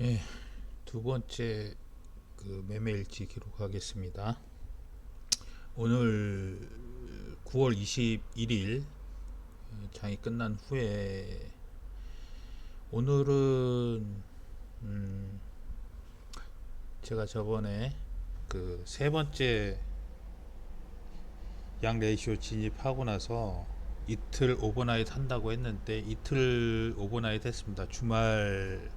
예, 두 번째 그 매매일지 기록하겠습니다. 오늘 9월 21일 장이 끝난 후에 오늘은 음 제가 저번에 그 세 번째 양 레이쇼 진입하고 나서 이틀 오버나잇 한다고 했는데 이틀 오버나잇 했습니다. 주말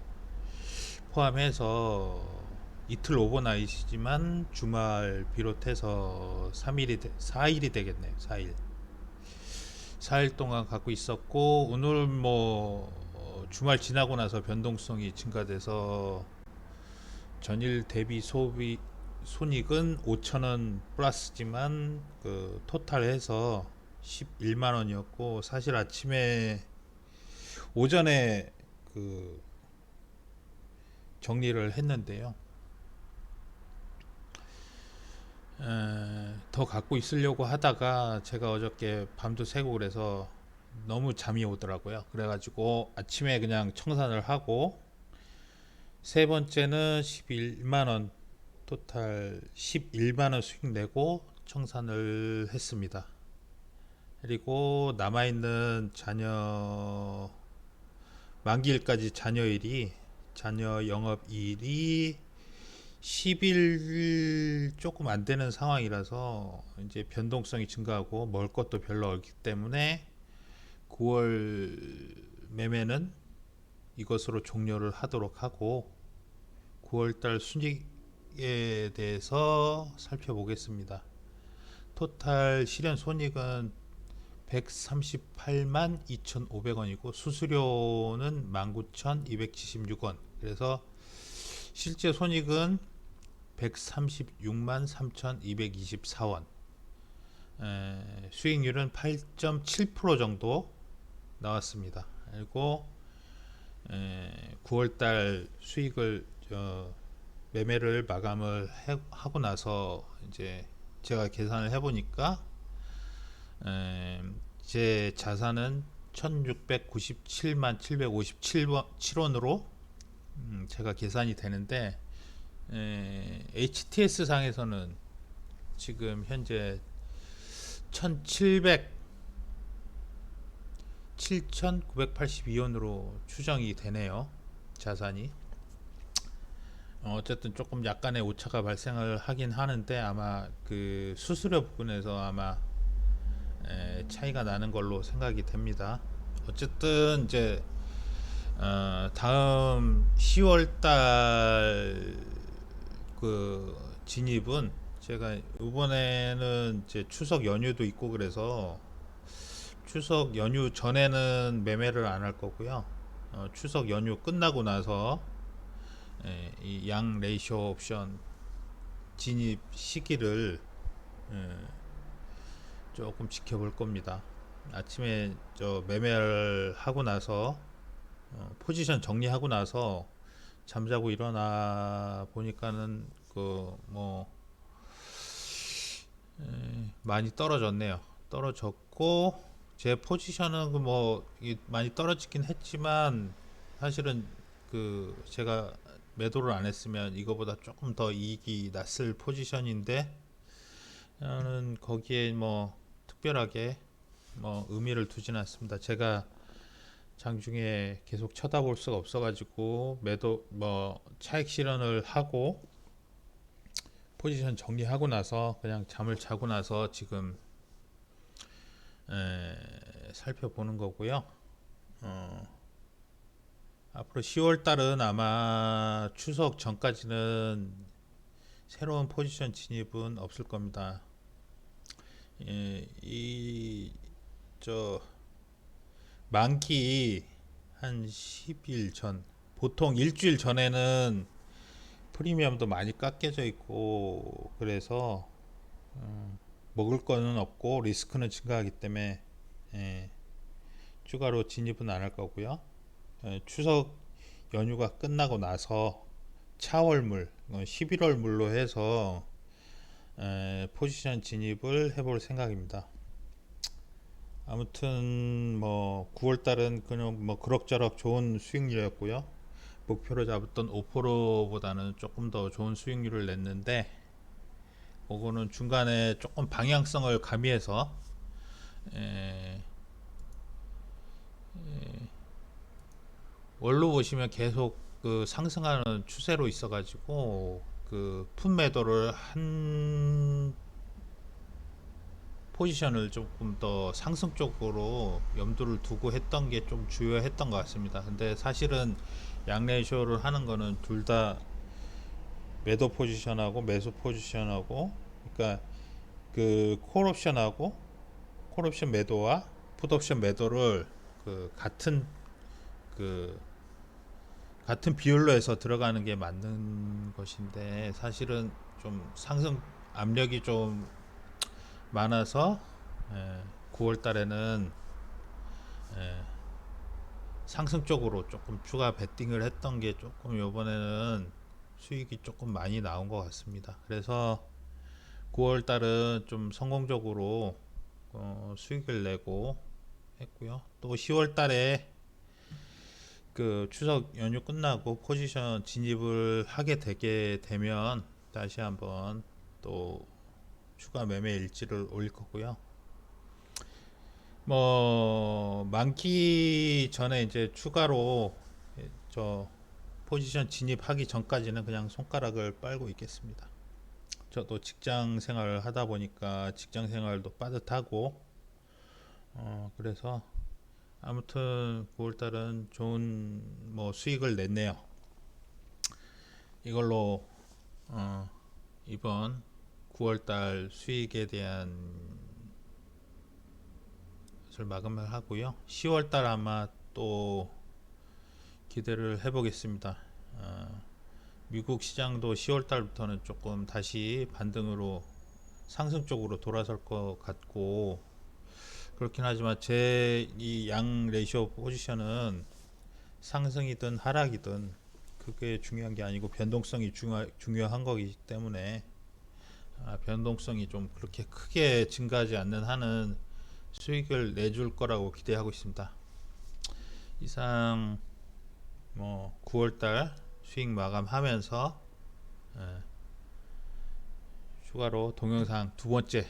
포함해서 이틀 오버나잇이지만 주말 비롯해서 3일이 4일이 되겠네요. 4일. 4일 동안 갖고 있었고 오늘 뭐 어, 주말 지나고 나서 변동성이 증가돼서 전일 대비 소비 손익은 5천원 플러스지만 그 토탈해서 11만 원이었고 사실 아침에 오전에 그 정리를 했는데요. 에, 더 갖고 있으려고 하다가 제가 어저께 밤도 새고 그래서 너무 잠이 오더라고요. 그래가지고 아침에 그냥 청산을 하고 세 번째는 11만 원 토탈 11만 원 수익 내고 청산을 했습니다. 그리고 남아 있는 자녀 만기일까지 자녀일이 자녀 영업일이 10일 조금 안 되는 상황이라서 이제 변동성이 증가하고 먹을 것도 별로 없기 때문에 9월 매매는 이것으로 종료를 하도록 하고 9월달 순익에 대해서 살펴보겠습니다. 토탈 실현 손익은 138만 2,500원이고 수수료는 19,276원. 그래서 실제 손익은 136만 3,224원. 에, 수익률은 8.7% 정도 나왔습니다. 그리고 에, 9월달 수익을 저, 매매를 마감을 해, 하고 나서 이제 제가 계산을 해보니까 에, 제 자산은 1697만 757원으로 음, 제가 계산이 되는데 에, HTS 상에서는 지금 현재 1700 7,982원으로 추정이 되네요. 자산이. 어, 어쨌든 조금 약간의 오차가 발생을 하긴 하는데 아마 그 수수료 부분에서 아마 에, 차이가 나는 걸로 생각이 됩니다. 어쨌든 이제 어, 다음 10월 달 그 진입은 제가 이번에는 이제 추석 연휴도 있고 그래서 추석 연휴 전에는 매매를 안 할 거고요. 어, 추석 연휴 끝나고 나서 예, 이양 레이쇼 옵션 진입 시기를 예, 조금 지켜볼 겁니다. 아침에 저 매매를 하고 나서 어, 포지션 정리하고 나서 잠자고 일어나 보니까는 그 뭐 많이 떨어졌네요. 떨어졌고 제 포지션은 그 뭐 많이 떨어지긴 했지만 사실은 그 제가 매도를 안 했으면 이거보다 조금 더 이익이 났을 포지션인데 저는 거기에 뭐 특별하게 뭐 의미를 두지는 않습니다. 제가 장중에 계속 쳐다볼 수가 없어가지고 매도 뭐 차익 실현을 하고 포지션 정리하고 나서 그냥 잠을 자고 나서 지금 에, 살펴보는 거고요. 어, 앞으로 10월 달은 아마 추석 전까지는 새로운 포지션 진입은 없을 겁니다. 예, 이저 만기 한 10일 전 보통 일주일 전에는 프리미엄도 많이 깎여져 있고 그래서 음, 먹을 거는 없고 리스크는 증가하기 때문에 예, 추가로 진입은 안 할 거고요. 예, 추석 연휴가 끝나고 나서 차월물, 11월 어, 물로 해서 에, 포지션 진입을 해볼 생각입니다. 아무튼 뭐 9월 달은 그냥 뭐 그럭저럭 좋은 수익률이었고요. 목표로 잡았던 5%보다는 조금 더 좋은 수익률을 냈는데 그거는 중간에 조금 방향성을 가미해서 에, 에, 월로 보시면 계속 그 상승하는 추세로 있어가지고 그 풋매도를 한 포지션을 조금 더 상승 쪽으로 염두를 두고 했던 게 좀 주요했던 것 같습니다. 근데 사실은 양레이쇼를 하는 거는 둘 다 매도 포지션하고 매수 포지션하고 그러니까 그 콜옵션하고 콜옵션 매도와 풋옵션 매도를 그 같은 그 같은 비율로 해서 들어가는 게 맞는 것인데 사실은 좀 상승 압력이 좀 많아서 9월 달에는 예, 상승 쪽으로 조금 추가 베팅을 했던 게 조금 이번에는 수익이 조금 많이 나온 것 같습니다. 그래서 9월 달은 좀 성공적으로 어, 수익을 내고 했고요. 또 10월 달에 그 추석 연휴 끝나고 포지션 진입을 하게 되게 되면 다시 한번 또 추가 매매 일지를 올릴 거고요. 뭐 만기 전에 이제 추가로 저 포지션 진입하기 전까지는 그냥 손가락을 빨고 있겠습니다. 저도 직장 생활을 하다 보니까 직장 생활도 빠듯하고 어 그래서 아무튼 9월달은 좋은 뭐 수익을 냈네요. 이걸로 어 이번 9월달 수익에 대한 것을 마감을 하고요. 10월달 아마 또 기대를 해보겠습니다. 어, 미국 시장도 10월달부터는 조금 다시 반등으로 상승 쪽으로 돌아설 것 같고 그렇긴 하지만 제 이 양 레이쇼 포지션은 상승이든 하락이든 그게 중요한 게 아니고 변동성이 중요, 중요한 거기 때문에 아, 변동성이 좀 그렇게 크게 증가하지 않는 한은 수익을 내줄 거라고 기대하고 있습니다. 이상 뭐 9월달 수익 마감하면서 예, 추가로 동영상 두 번째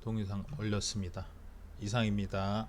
동영상 올렸습니다. 이상입니다.